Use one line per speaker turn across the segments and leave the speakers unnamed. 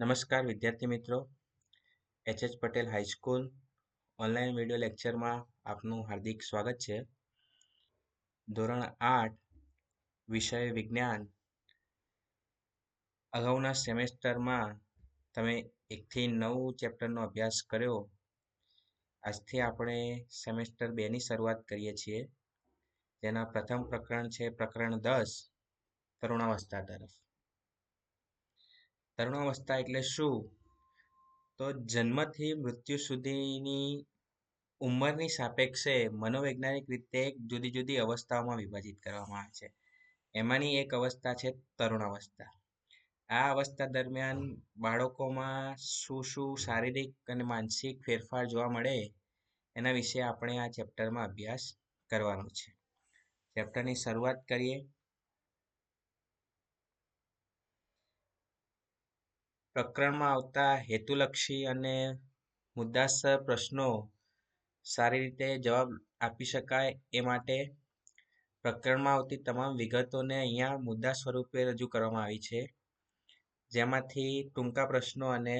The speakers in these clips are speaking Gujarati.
નમસ્કાર, વિદ્યાર્થી મિત્રો. H H Patel high school online video લેક્ચરમાં આપનું હાર્દિક સ્વાગત છે. ધોરણ આઠ, વિષય વિજ્ઞાન. અગાઉના સેમેસ્ટરમાં તમે એકથી નવ ચેપ્ટરનો અભ્યાસ કર્યો. આજથી આપણે સેમેસ્ટર બેની શરૂઆત કરીએ છીએ. તેના પ્રથમ પ્રકરણ છે પ્રકરણ દસ તરુણાવસ્થા તરફ. તરુણાવસ્થા એટલે શું? તો જન્મથી મૃત્યુ સુધીની ઉંમરની સાપેક્ષે મનોવૈજ્ઞાનિક રીતે જુદી જુદી અવસ્થાઓમાં વિભાજિત કરવામાં આવે છે. એમાંની એક અવસ્થા છે તરુણાવસ્થા. આ અવસ્થા દરમિયાન બાળકોમાં શું શું શારીરિક અને માનસિક ફેરફાર જોવા મળે, એના વિશે આપણે આ ચેપ્ટરમાં અભ્યાસ કરવાનો છે. ચેપ્ટરની શરૂઆત કરીએ. પ્રકરણમાં આવતા હેતુલક્ષી અને મુદ્દાસર પ્રશ્નો સારી રીતે જવાબ આપી શકાય એ માટે પ્રકરણમાં આવતી તમામ વિગતોને અહીંયા મુદ્દા સ્વરૂપે રજૂ કરવામાં આવી છે. જેમાંથી ટૂંકા પ્રશ્નો અને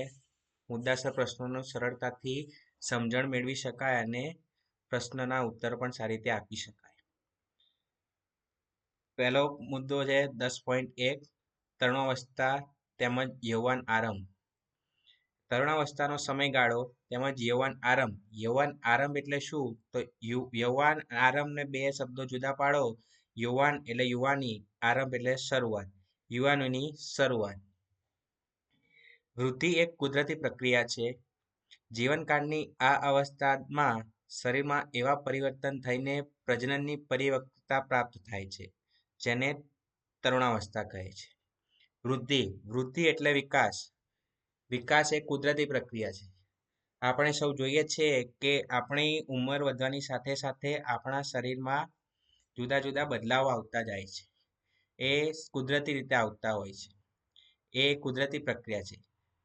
મુદ્દાસર પ્રશ્નોનો સરળતાથી સમજણ મેળવી શકાય અને પ્રશ્નના ઉત્તર પણ સારી રીતે આપી શકાય. પહેલો મુદ્દો છે દસ પોઈન્ટ એક તરુણાવસ્થા તેમજ યૌવન આરંભ. તરુણાવસ્થાનો સમયગાળો તેમજ યૌવન આરંભ. યૌવન આરંભ એટલે શું? તો યૌવન આરંભને બે શબ્દો જુદા પાડો. યુવાન એટલે યુવાની, આરંભ એટલે શરૂઆત. યુવાનોની શરૂઆત. વૃદ્ધિ એક કુદરતી પ્રક્રિયા છે. જીવનકાળની આ અવસ્થામાં શરીરમાં એવા પરિવર્તન થઈને પ્રજનનની પરિવક્તતા પ્રાપ્ત થાય છે, જેને તરુણાવસ્થા કહે છે. વૃદ્ધિ વૃદ્ધિ એટલે વિકાસ. વિકાસ એ કુદરતી પ્રક્રિયા છે. આપણે સૌ જોઈએ છીએ કે આપણી ઉંમર વધવાની સાથે સાથે આપણા શરીરમાં જુદા જુદા બદલાવ આવતા જાય છે. એ કુદરતી રીતે આવતા હોય છે. એ કુદરતી પ્રક્રિયા છે.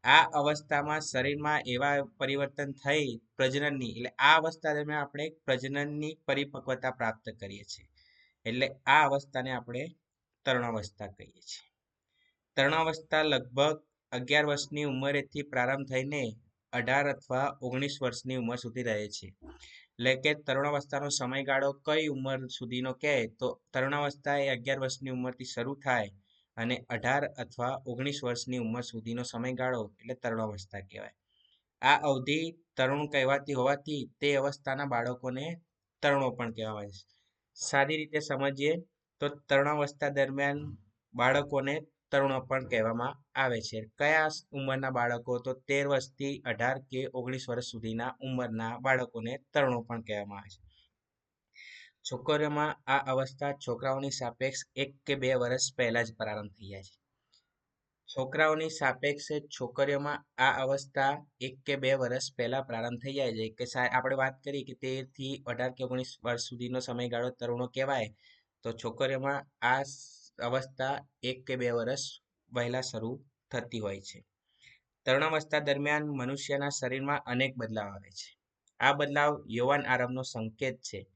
આ અવસ્થામાં શરીરમાં એવા પરિવર્તન થઈ પ્રજનનની, એટલે આ અવસ્થા દરમિયાન આપણે પ્રજનનની પરિપક્વતા પ્રાપ્ત કરીએ છીએ. એટલે આ અવસ્થાને આપણે તરુણાવસ્થા કહીએ છીએ. તરુણાવસ્થા લગભગ અગિયાર વર્ષની ઉંમરેથી પ્રારંભ થઈને અઢાર અથવા ઓગણીસ વર્ષની ઉંમર સુધી રહે છે. એટલે કે તરુણાવસ્થાનો સમયગાળો કઈ ઉંમર સુધીનો કહે તો તરુણાવસ્થા એ અગિયાર વર્ષની ઉંમરથી શરૂ થાય અને અઢાર અથવા ઓગણીસ વર્ષની ઉંમર સુધીનો સમયગાળો એટલે તરુણાવસ્થા કહેવાય. આ અવધિ તરુણ કહેવાતી હોવાથી તે અવસ્થાના બાળકોને તરુણો પણ કહેવાય. સારી રીતે સમજીએ તો તરુણાવસ્થા દરમિયાન બાળકોને તરુણો પણ કહેવામાં આવે છે. કયા ઉંમરના બાળકો તો તેર વર્ષથી અઢાર કે ઓગણીસ વર્ષ સુધીના ઉંમરના બાળકોને તરુણો પણ કહેવામાં આવે છે. છોકરીઓમાં આ અવસ્થા છોકરાઓની સાપેક્ષ એક કે બે વર્ષ પહેલાં જ પ્રારંભ થઈ જાય છે. છોકરાઓની સાપેક્ષે છોકરીઓમાં આ અવસ્થા એક કે બે વર્ષ પહેલાં પ્રારંભ થઈ જાય છે. કે આપણે વાત કરીએ કે તેરથી અઢાર કે ઓગણીસ વર્ષ સુધીનો સમયગાળો તરુણો કહેવાય, તો છોકરીઓમાં આ અવસ્થા એક કે બે વર્ષ વહેલા શરૂ થતી હોય છે. તરુણાવસ્થા દરમિયાન મનુષ્યના શરીરમાં અનેક બદલાવ આવે છે. આ બદલાવ યૌવન આરંભનો સંકેત છે.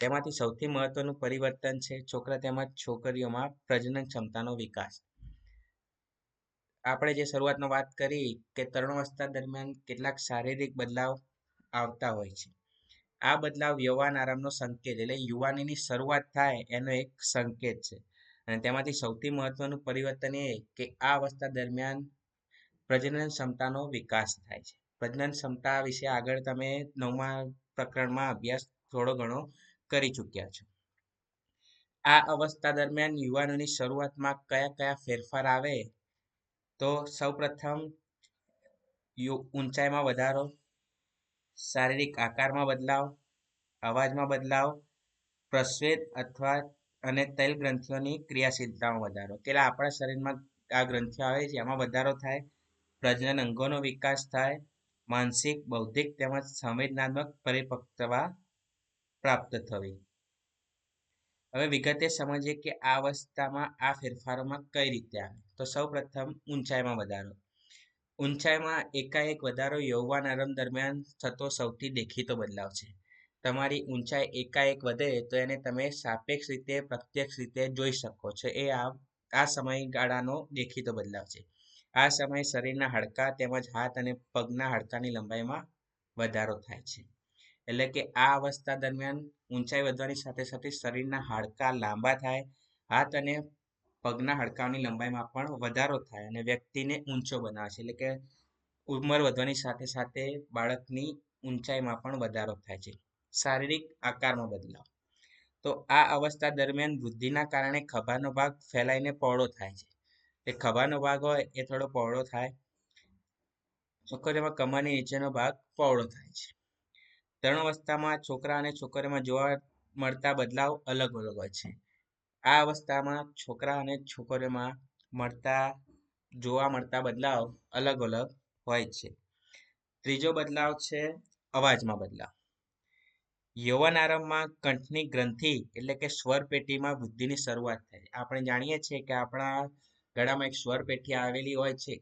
તેમાંથી સૌથી મહત્વનું પરિવર્તન છે છોકરા તેમજ છોકરીઓમાં પ્રજનન ક્ષમતાનો વિકાસ. આપણે જે શરૂઆતમાં વાત કરી કે તરુણાવસ્થા દરમિયાન કેટલાક શારીરિક બદલાવ આવતા હોય છે. આ બદલાવ યૌવન આરંભનો સંકેત એટલે યુવાનીની શરૂઆત થાય એનો એક સંકેત છે. અને તેમાંથી સૌથી મહત્વનું પરિવર્તન એ કે આ અવસ્થા દરમિયાન પ્રજનન ક્ષમતાનો વિકાસ થાય છે. પ્રજનન ક્ષમતા વિશે આગળ તમે નવમા પ્રકરણમાં અભ્યાસ થોડો ઘણો કરી ચૂક્યા છો. આ અવસ્થા દરમિયાન યુવાનોની શરૂઆતમાં કયા કયા ફેરફાર આવે? તો સૌપ્રથમ ઊંચાઈમાં વધારો, શારીરિક આકારમાં બદલાવ, અવાજમાં બદલાવ, પ્રસ્વેદ અથવા અને તૈલ ગ્રંથિઓની ક્રિયાશીલતામાં વધારો. કે આપણા શરીરમાં આ ગ્રંથિઓ આવે છે, એમાં વધારો થાય, પ્રજનન અંગોનો વિકાસ થાય, માનસિક, બૌદ્ધિક તેમજ સંવેદનાત્મક પરિપક્વતા પ્રાપ્ત થવી. હવે વિગતે સમજીએ કે આ અવસ્થામાં આ ફેરફારોમાં કઈ રીતે આવે. તો સૌ પ્રથમ ઊંચાઈમાં વધારો. ઊંચાઈમાં એકાએક વધારો યૌવાન આરંભ દરમિયાન થતો સૌથી દેખીતો બદલાવ છે. તમારી ઊંચાઈ એકાએક વધે તો એને તમે સાપેક્ષ રીતે, પ્રત્યક્ષ રીતે જોઈ શકો છો. એ આ આ સમયગાળાનો દેખીતો બદલાવ છે. આ સમયે શરીરના હાડકાં તેમજ હાથ અને પગના હાડકાની લંબાઈમાં વધારો થાય છે. એટલે કે આ અવસ્થા દરમિયાન ઊંચાઈ વધવાની સાથે સાથે શરીરના હાડકાં લાંબા થાય, હાથ અને પગના હાડકાંની લંબાઈમાં પણ વધારો થાય અને વ્યક્તિને ઊંચો બનાવે છે. એટલે કે ઉંમર વધવાની સાથે સાથે બાળકની ઊંચાઈમાં પણ વધારો થાય છે. શારીરિક આકારમાં બદલાવ. તો આ અવસ્થા દરમિયાન વૃદ્ધિના કારણે ખભાનો ભાગ ફેલાઈને પહોળો થાય છે. એ ખભાનો ભાગ હોય એ થોડો પહોળો થાય. છોકરીઓમાં કમરની નીચેનો ભાગ પહોળો થાય છે. તરુણ અવસ્થામાં છોકરા અને છોકરીઓમાં જોવા મળતા બદલાવ અલગ અલગ હોય છે. આ અવસ્થામાં છોકરા અને છોકરીઓમાં મળતા, જોવા મળતા બદલાવ અલગ અલગ હોય છે. ત્રીજો બદલાવ છે અવાજમાં બદલાવ. યૌવન આરંભમાં કંઠની ગ્રંથિ એટલે કે સ્વર પેટીમાં વૃદ્ધિની શરૂઆત થાય આપણે જાણીએ છીએ કે આપણા ગળામાં એક સ્વરપેટી આવેલી હોય છે.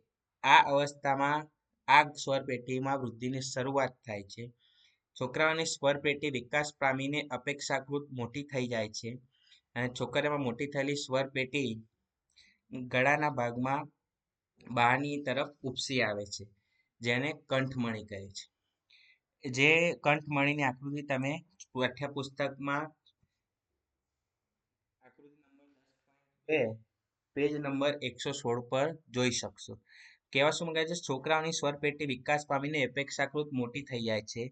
આ અવસ્થામાં આ સ્વર પેટીમાં વૃદ્ધિની શરૂઆત થાય છે. છોકરાઓની સ્વર પેટી વિકાસ પામીને અપેક્ષાકૃત મોટી થઈ જાય છે અને છોકરીઓમાં મોટી થયેલી સ્વર પેટી ગળાના ભાગમાં બહારની તરફ ઉપસી આવે છે, જેને કંઠમણી કહે છે. જે કંઠમણીની આકૃતિ તમે પાઠ્યપુસ્તકમાં આકૃતિ નંબર બે, પેજ નંબર એકસો સોળ પર જોઈ શકશો. કહેવા શું મંગાય છે, છોકરાઓની સ્વરપેટી વિકાસ પામીને અપેક્ષાકૃત મોટી થઈ જાય છે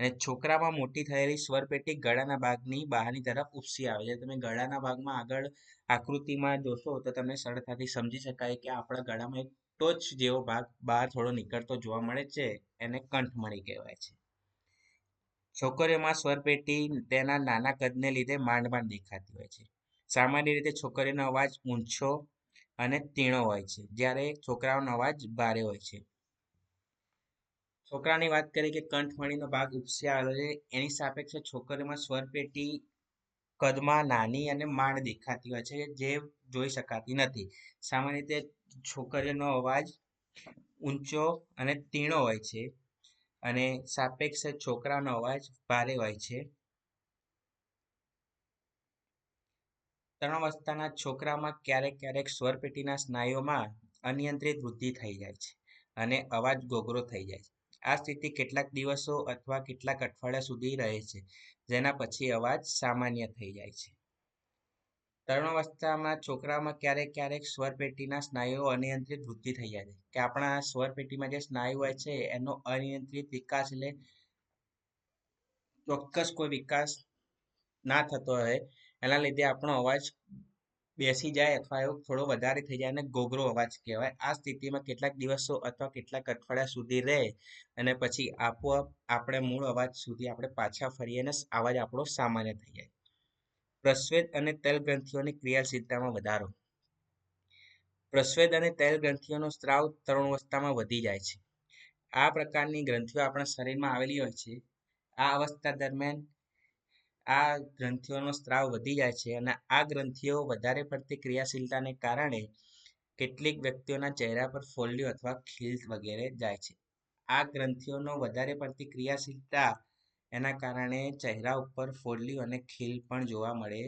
અને છોકરામાં મોટી થયેલી સ્વરપેટી ગળાના ભાગની બહારની તરફ ઉપસી આવે છે. તમે ગળાના ભાગમાં આગળ આકૃતિમાં જોશો તો તમને સરળતાથી સમજી શકાય કે આપણા ગળામાં એક ટોચ જેવો ભાગ બહાર થોડો નીકળતો જોવા મળે છે, એને કંઠમણી કહેવાય છે. છોકરીઓમાં સ્વરપેટી તેના નાના કદને લીધે માંડ માંડ દેખાતી હોય છે. સામાન્ય રીતે છોકરીનો અવાજ ઊંચો અને તીણો હોય છે, જ્યારે છોકરાઓનો અવાજ ભારે હોય છે. છોકરાની વાત કરીએ કે કંઠમણીનો ભાગ ઉપસી આવેલો છે, એની સાપેક્ષે છોકરીઓમાં સ્વરપેટી કદમાં નાની અને માંડ દેખાતી હોય છે, જે જોઈ શકાતી નથી. સામાન્ય રીતે છોકરીઓનો અવાજ ઊંચો અને તીણો હોય છે અને સાપેક્ષ છોકરાનો અવાજ ભારે હોય છે. ત્રણ અવસ્થાના છોકરામાં ક્યારેક ક્યારેક સ્વરપેટીના સ્નાયુઓમાં અનિયંત્રિત વૃદ્ધિ થઈ જાય છે અને અવાજ ગોગરો થઈ જાય છે. આ સ્થિતિ કેટલાક દિવસો અથવા કેટલાક અઠવાડિયા સુધી રહે છે, જેના પછી અવાજ સામાન્ય થઈ જાય છે. તરુણાવસ્થામાં છોકરામાં ક્યારેક ક્યારેક સ્વરપેટીના સ્નાયુઓ અનિયંત્રિત વૃદ્ધિ થઈ જાય છે. કે આપણા સ્વરપેટીમાં જે સ્નાયુ હોય છે, એનો અનિયંત્રિત વિકાસ એટલે ચોક્કસ કોઈ વિકાસ ના થતો હોય, એના લીધે આપણો અવાજ બેસી જાય અથવા એવો થોડો વધારે થઈ જાય અને ગોગરો અવાજ કહેવાય. આ સ્થિતિમાં કેટલાક દિવસો અથવા કેટલાક અઠવાડિયા સુધી રહે અને પછી આપોઆપ આપણે મૂળ અવાજ સુધી આપણે પાછા ફરીએ અને અવાજ આપણો સામાન્ય થઈ જાય. પ્રસ્વેદ અને તેલ ગ્રંથિઓની ક્રિયાશીલતામાં વધારો. પ્રસ્વેદ અને તેલ ગ્રંથિઓનો સ્ત્રાવ તરુણ અવસ્થામાં વધી જાય છે. આ પ્રકારની ગ્રંથિઓ આપણા શરીરમાં આવેલી હોય છે. આ અવસ્થા દરમિયાન આ ગ્રંથિઓનો સ્ત્રાવ વધી જાય છે અને આ ગ્રંથિઓ વધારે પડતી ક્રિયાશીલતાને કારણે કેટલીક વ્યક્તિઓના ચહેરા પર ફોલ્લીઓ અથવા ખીલ વગેરે જાય છે. આ ગ્રંથિઓનો વધારે પડતી ક્રિયાશીલતા એના કારણે ચહેરા ઉપર ફોલ્લીઓ અને ખીલ પણ જોવા મળે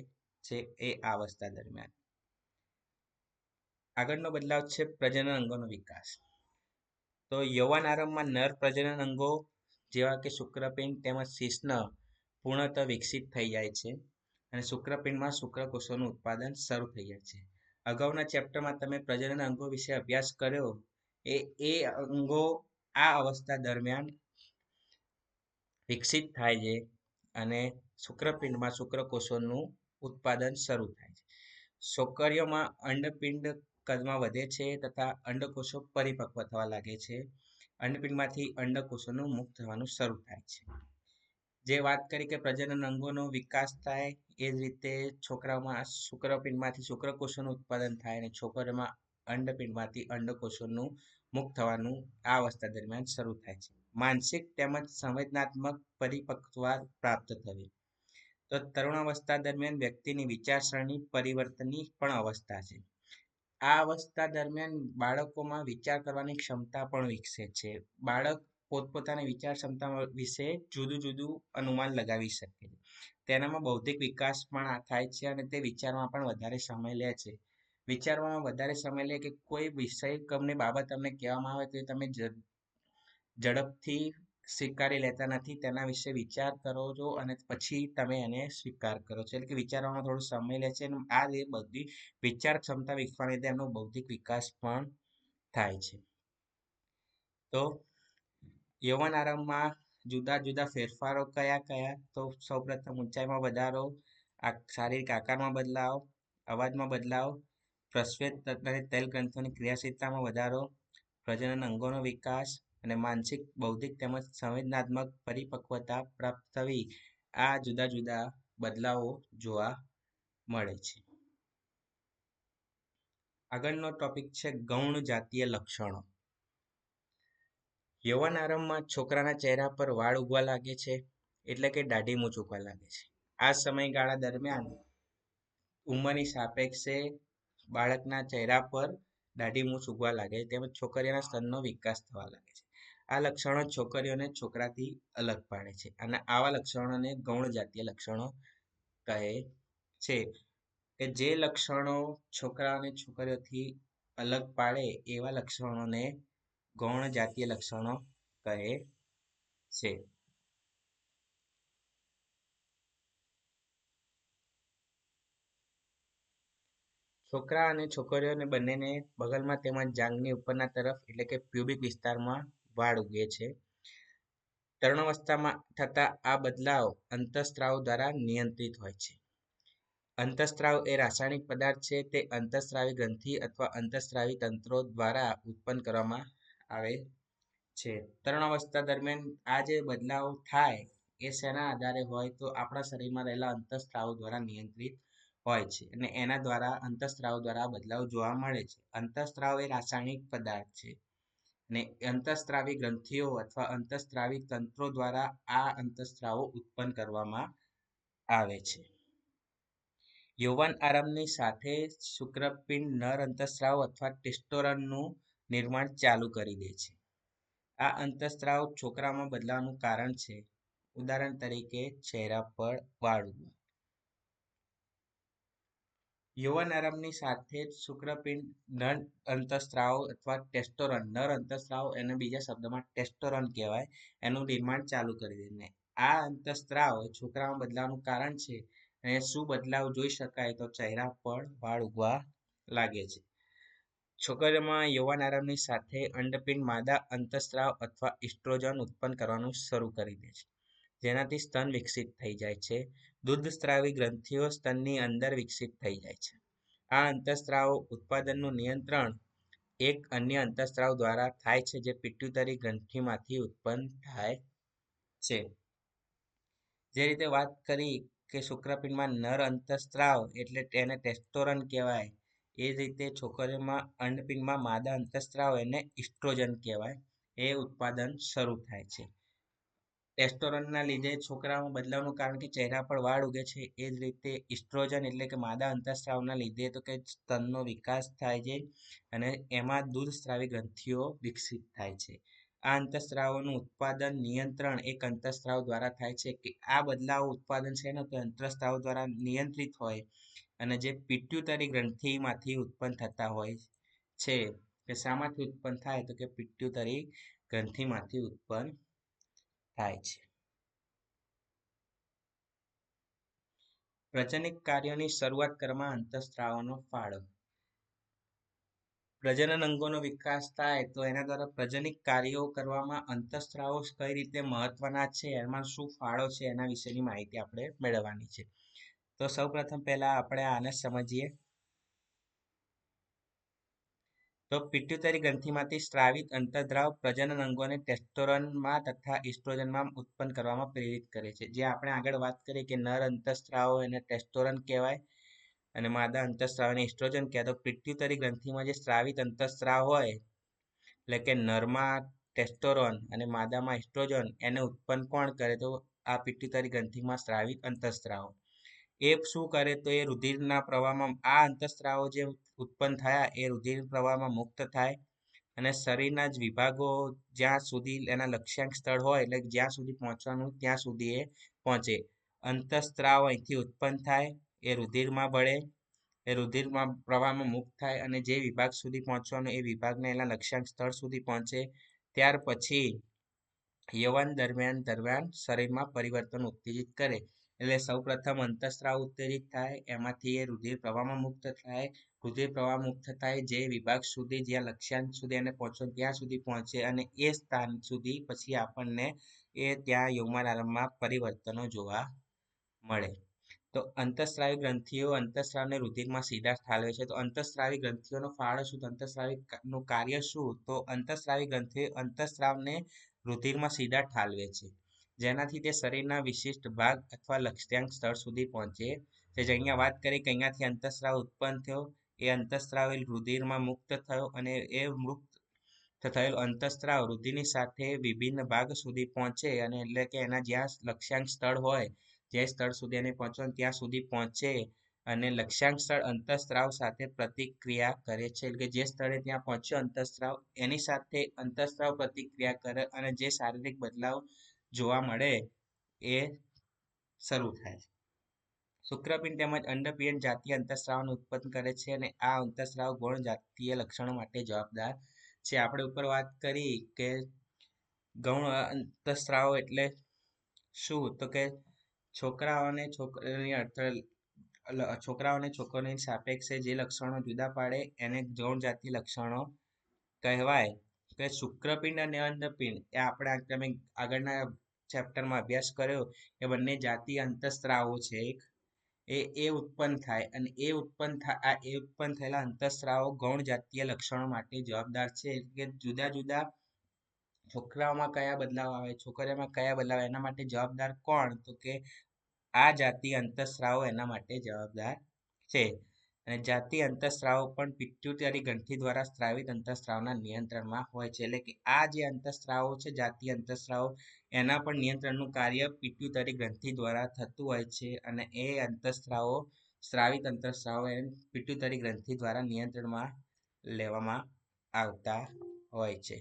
છે એ આ અવસ્થા દરમિયાન. આગળનો બદલાવ છે પ્રજનન અંગોનો વિકાસ. તો યૌવન આરંભમાં નર પ્રજનન અંગો જેવા કે શુક્રપિંડ તેમજ શિશ્ન પૂર્ણતઃ વિકસિત થઈ જાય છે અને શુક્રપિંડમાં શુક્રકોષોનું ઉત્પાદન શરૂ થઈ જાય છે. અગાઉના ચેપ્ટરમાં તમે પ્રજનન અંગો વિશે અભ્યાસ કર્યો એ એ અંગો આ અવસ્થા દરમિયાન વિકસિત થાય છે અને શુક્રપિંડમાં શુક્રકોષોનું ઉત્પાદન શરૂ થાય છે. છોકરીઓમાં અંડપિંડ કદમાં વધે છે તથા અંડકોષો પરિપક્વ થવા લાગે છે. અંડપિંડમાંથી અંડકોષોનું મુક્ત થવાનું શરૂ થાય છે. જે વાત કરી કે પ્રજનન અંગોનો વિકાસ થાય, એ જ રીતે છોકરાઓમાં શુક્રપિંડમાંથી શુક્રકોષોનું ઉત્પાદન થાય અને છોકરીઓમાં અંડપિંડમાંથી અંડકોષોનું મુક્ત થવાનું આ અવસ્થા દરમિયાન શરૂ થાય છે. માનસિક તેમજ સંવેદનાત્મક પરિપક્વતા પ્રાપ્ત થવી. તો તરુણાવસ્થા દરમિયાન વ્યક્તિની વિચારસરણી પરિવર્તનની પણ અવસ્થા છે. આ અવસ્થા દરમિયાન બાળકોમાં વિચાર કરવાની ક્ષમતા પણ વિકસે છે. બાળક પોતપોતાની વિચાર ક્ષમતા વિશે જુદું જુદું અનુમાન લગાવી શકે છે. તેનામાં બૌદ્ધિક વિકાસ પણ થાય છે અને તે વિચારમાં પણ વધારે સમય લે છે. વિચારવામાં વધારે સમય લે કે કોઈ વિષય ગમની બાબત તમને કહેવામાં આવે તો તમે ઝડપથી સ્વીકારી લેતા નથી. તેના વિશે વિચાર કરો છો અને પછી તમે એને સ્વીકાર કરો છો. એટલે કે વિચારવામાં થોડો સમય લે છે અને આ જે બધી વિચાર ક્ષમતા વિકસવાને લીધે એમનો બૌદ્ધિક વિકાસ પણ થાય છે. તો યૌવન આરંભમાં જુદા જુદા ફેરફારો કયા કયા? તો સૌપ્રથમ ઊંચાઈમાં વધારો શારીરિક આકારમાં બદલાવ, અવાજમાં બદલાવ પ્રસ્વેત અને તેલ ગ્રંથોની ક્રિયાશીલતામાં વધારો, પ્રજનન અંગોનો વિકાસ અને માનસિક, બૌદ્ધિક તેમજ સંવેદનાત્મક પરિપક્વતા પ્રાપ્ત થવી આ જુદા જુદા બદલાવો જોવા મળે છે. આગળનો ટોપિક છે ગૌણ જાતીય લક્ષણો. યૌવન આરંભમાં છોકરાના ચહેરા પર વાળ ઉગવા લાગે છે, એટલે કે દાઢી મૂછ ઉગવા લાગે છે. આ સમયગાળા દરમિયાન ઉંમરની સાપેક્ષે બાળકના ચહેરા પર દાઢી મૂછ ઉગવા લાગે છે, તેમજ છોકરીઓના સ્તનનો વિકાસ થવા લાગે છે. આ લક્ષણો છોકરીઓને છોકરાથી અલગ પાડે છે. અને આવા લક્ષણોને ગૌણ જાતીય લક્ષણો કહે છે કે જે લક્ષણો છોકરા અને છોકરીઓથી અલગ પાડે એવા લક્ષણોને ગૌણ જાતીય લક્ષણો કહે છે. છોકરા અને છોકરીઓને બંનેને બગલમાં તેમજ જાંગની ઉપરના તરફ એટલે કે પ્યુબિક વિસ્તારમાં વાળ ઉગે છે. તરુણાવસ્થામાં થતા આ બદલાવ અંતઃસ્ત્રાવ દ્વારા નિયંત્રિત હોય છે. અંતઃસ્ત્રાવ એ રાસાયણિક પદાર્થ છે, તે અંતઃસ્ત્રાવી ગ્રંથિ અથવા અંતઃસ્ત્રાવી તંત્રો દ્વારા ઉત્પન્ન કરવામાં આવે છે. તરુણાવસ્થા દરમિયાન આ જે બદલાવ થાય એ શેના આધારે હોય તો આપણા શરીરમાં રહેલા અંતઃસ્ત્રાવો દ્વારા નિયંત્રિત હોય છે અને એના દ્વારા અંતઃસ્ત્રાવ દ્વારા બદલાવ જોવા મળે છે. અંતઃસ્ત્રાવ એ રાસાયણિક પદાર્થ છે. અને અંતઃસ્ત્રાવી ગ્રંથિઓ અથવા અંતઃસ્ત્રાવી તંત્રો દ્વારા આ અંતઃસ્ત્રાવો ઉત્પન્ન કરવામાં આવે છે. યૌવન આરંભની સાથે શુક્રપિંડ નર અંતઃસ્ત્રાવ અથવા ટેસ્ટોરનનું નિર્માણ ચાલુ કરી દે છે. આ અંતઃસ્ત્રાવ છોકરામાં બદલાવાનું કારણ છે. ઉદાહરણ તરીકે ચહેરા પર વાળ ઉગવા આરંભની સાથે જ શુક્રપિંડ નર અંતઃસ્ત્રાવ અથવા ટેસ્ટોરન, નર અંતઃસ્ત્રાવ એને બીજા શબ્દમાં ટેસ્ટોરન કહેવાય, એનું નિર્માણ ચાલુ કરી દે આ અંતઃસ્ત્રાવ છોકરામાં બદલાવાનું કારણ છે અને શું બદલાવ જોઈ શકાય તો ચહેરા પર વાળ ઉગવા લાગે છે. છોકરીઓમાં યૌવન આરંભની સાથે અંડપિંડ માદા અંતઃસ્ત્રાવ અથવા ઇસ્ટ્રોજન ઉત્પન્ન કરવાનું શરૂ કરી દે છે. જેનાથી સ્તન વિકસિત થઈ જાય છે. દૂધ સ્ત્રાવી ગ્રંથિઓ સ્તનની અંદર વિકસિત થઈ જાય છે. આ અંતઃસ્ત્રાવ ઉત્પાદનનું નિયંત્રણ એક અન્ય અંતઃસ્ત્રાવ દ્વારા થાય છે જે પિટ્યુટરી ગ્રંથિમાંથી ઉત્પન્ન થાય છે. જે રીતે વાત કરી કે શુક્રપિંડમાં નર અંતઃસ્ત્રાવ એટલે તેને ટેસ્ટોરન કહેવાય. એ જ રીતે છોકરીઓમાં અંડપિંડમાં માદા અંતઃસ્ત્રાવ એને ઇસ્ટ્રોજન કહેવાય. એ ઉત્પાદન શરૂ થાય છે. ટેસ્ટોરનના લીધે છોકરાઓમાં બદલાવનું કારણ કે ચહેરા પર વાળ ઉગે છે. એ જ રીતે ઇસ્ટ્રોજન એટલે કે માદા અંતઃસ્ત્રાવના લીધે તો કે સ્તનનો વિકાસ થાય છે અને એમાં દૂધ સ્ત્રાવી ગ્રંથિઓ વિકસિત થાય છે. આ અંતઃસ્ત્રાવોનું ઉત્પાદન નિયંત્રણ એક અંતઃસ્ત્રાવ દ્વારા થાય છે કે આ બદલાવ ઉત્પાદન છે ને તો અંતઃસ્ત્રાવ દ્વારા નિયંત્રિત હોય અને જે પિટ્યુટરી ગ્રંથિમાંથી ઉત્પન્ન થતા હોય છે. કે શામાંથી ઉત્પન્ન થાય તો કે પિટ્યુટરી ગ્રંથિમાંથી ઉત્પન્ન થાય છે. પ્રજનક કાર્યોની શરૂઆત કરવામાં અંતઃસ્ત્રાવોનો ફાળો. પ્રજનન અંગોનો વિકાસ થાય તો એના દ્વારા પ્રજનિક કાર્યો કરવામાં અંતઃસ્ત્રાવો કઈ રીતે મહત્વના છે, એમાં શું ફાળો છે એના વિશેની માહિતી આપણે મેળવવાની છે. તો સૌપ્રથમ પહેલા આપણે આને સમજીએ. તો પિટ્યુટરી ગ્રંથિમાંથી સ્ત્રાવિત અંતર્દ્રાવ પ્રજનન અંગોને ટેસ્ટોરનમાં તથા ઇસ્ટ્રોજનમાં ઉત્પન્ન કરવામાં પ્રેરિત કરે છે. જે આપણે આગળ વાત કરી કે નર અંતઃસ્ત્રાવો એને ટેસ્ટોરન કહેવાય અને માદા અંતઃસ્ત્રાવને ઇસ્ટ્રોજન કહેવાય. તો પિટ્યુટરી ગ્રંથિમાં જે સ્ત્રાવિત અંતઃસ્ત્રાવ હોય, એટલે કે નરમાં ટેસ્ટોરોન અને માદામાં ઇસ્ટ્રોજન એને ઉત્પન્ન કોણ કરે? તો આ પિટ્યુટરી ગ્રંથિમાં સ્ત્રાવિત અંતઃસ્ત્રાવો. એ શું કરે તો એ રુધિરના પ્રવાહમાં, આ અંતઃસ્ત્રાવો જે ઉત્પન્ન થયા એ રુધિર પ્રવાહમાં મુક્ત થાય અને શરીરના જ વિભાગો જ્યાં સુધી એના લક્ષ્યાંક સ્થળ હોય, એટલે જ્યાં સુધી પહોંચવાનું, ત્યાં સુધી એ પહોંચે. અંતઃસ્ત્રાવ અહીંથી ઉત્પન્ન થાય, એ રુધિરમાં ભળે એ રુધિરમાં પ્રવાહમાં મુક્ત થાય અને જે વિભાગ સુધી પહોંચવાનો, એ વિભાગને એના લક્ષ્યાંક સ્થળ સુધી પહોંચે. ત્યાર પછી યવન દરમિયાન દરમિયાન શરીરમાં પરિવર્તન ઉત્તેજિત કરે. એટલે સૌપ્રથમ અંતઃસ્ત્રાવ ઉત્તેજિત થાય, એમાંથી એ રુધિર પ્રવાહમાં મુક્ત થાય. રુધિર પ્રવાહ મુક્ત થાય જે વિભાગ સુધી, જ્યાં લક્ષ્યાંક સુધી એને પહોંચો ત્યાં સુધી પહોંચે અને એ સ્થાન સુધી પછી આપણને એ ત્યાં યૌવનારંભમાં પરિવર્તનો જોવા મળે. તો અંતઃસ્રાવી ગ્રંથિઓ અંતઃસ્રાવને રુધિરમાં સીધા ઠાલવે છે. તો અંતઃસ્રાવી ગ્રંથિઓનો ફાળો શું? અંતઃસ્રાવી નું કાર્ય શું? તો અંતઃસ્રાવી ગ્રંથિ અંતઃસ્રાવને રુધિરમાં સીધા ઠાલવે છે. જેનાથી તે શરીરના વિશિષ્ટ ભાગ અથવા લક્ષ્યાંક સ્થળ સુધી પહોંચે. છે જે અહીંયા વાત કરી કે અહીંયાથી અંતઃસ્રાવ ઉત્પન્ન થયો, એ અંતઃસ્રાવ રુધિરમાં મુક્ત થયો અને એ મુક્ત થયેલો અંતઃસ્રાવ રુધિરની સાથે વિભિન્ન ભાગ સુધી પહોંચે અને એટલે કે એના જ્યાં લક્ષ્યાંક સ્થળ હોય, જે સ્થળ સુધી એને પહોંચવાનું ત્યાં સુધી પહોંચે અને લક્ષ્યાંક સ્થળ અંતઃસ્ત્રાવ સાથે પ્રતિક્રિયા કરે છે. એટલે કે જે સ્થળે ત્યાં પહોંચ્યો અંતઃસ્ત્રાવ, એની સાથે અંતઃસ્ત્રાવ પ્રતિક્રિયા કરે અને જે શારીરિક બદલાવ જોવા મળે એ શરૂ થાય શુક્રપિંડ તેમજ અંડપિંડ જાતીય અંતઃસ્રાવને ઉત્પન્ન કરે છે અને આ અંતઃસ્રાવ ગૌણ જાતીય લક્ષણો માટે જવાબદાર છે. આપણે ઉપર વાત કરી કે ગૌણ અંતઃસ્રાવ એટલે શું? તો કે છોકરાઓને છોકરીની છોકરાઓને છોકરીની સાપેક્ષે જે લક્ષણો જુદા પાડે એને ગૌણ જાતિ લક્ષણો કહેવાય. કે શુક્રપિંડ અને અંતપિંડ એ આપણે તમે આગળના ચેપ્ટરમાં અભ્યાસ કર્યો એ બંને જાતીય અંતઃસ્ત્રાવો છે એક. એ એ ઉત્પન્ન થાય અને એ ઉત્પન્ન થાય એ ઉત્પન્ન થયેલા અંતઃસ્ત્રાવો ગૌણ જાતીય લક્ષણો માટે જવાબદાર છે. કે જુદા જુદા છોકરાઓમાં કયા બદલાવ આવે, છોકરીઓમાં કયા બદલાવ, એના માટે જવાબદાર કોણ? તો કે આ જાતીય અંતઃસ્રાવો એના માટે જવાબદાર છે. અને જાતીય અંતઃસ્ત્રાવો પણ પિટ્યુટરી ગ્રંથિ દ્વારા સ્ત્રાવિત અંતઃસ્ત્રાવના નિયંત્રણમાં હોય છે. એટલે કે આ જે અંતઃસ્ત્રાવો છે જાતીય અંતઃસ્ત્રાવો, એના પણ નિયંત્રણનું કાર્ય પિટ્યુટરી ગ્રંથિ દ્વારા થતું હોય છે. અને એ અંતઃસ્ત્રાવો, સ્ત્રાવિત અંતઃસ્ત્રાવો એ પિટ્યુટરી ગ્રંથિ દ્વારા નિયંત્રણમાં લેવામાં આવતા હોય છે.